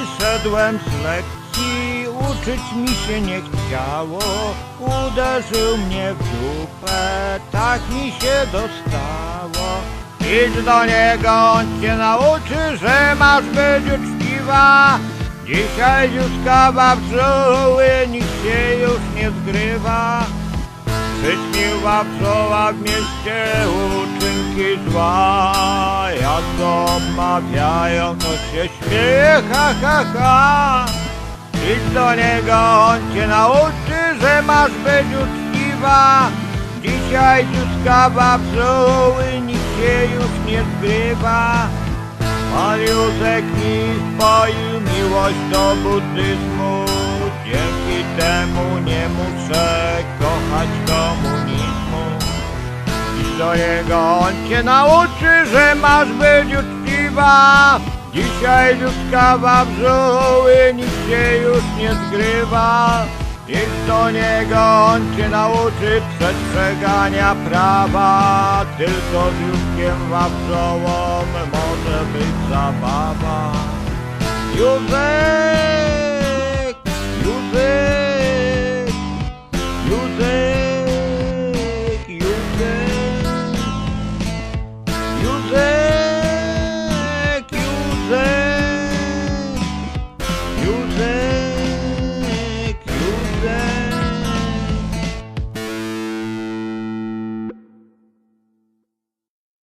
Wyszedłem z lekcji, uczyć mi się nie chciało. Uderzył mnie w dupę, tak mi się dostało. Idź do niego, on cię nauczy, że masz być uczciwa. Dzisiaj dziuskawa brzuły, nikt się już nie zgrywa. Przyćmiła pszczoła w mieście uczynki zła Jak to mawiają, to się śmieje, ha, ha, ha. Idź do niego, on cię nauczy, że masz być uczciwa. Dzisiaj dziuskawa pszczoły, nikt się już nie zgrywa. Pan Józek mi wpoił miłość do buddyzmu do niego, on cię nauczy, że masz być uczciwa. Dzisiaj ludzkawa brzuły, nikt się już nie zgrywa. Idź do niego, on cię nauczy przestrzegania prawa. Tylko z Józkiem Wawrzołą może być zabawa. Józef You'll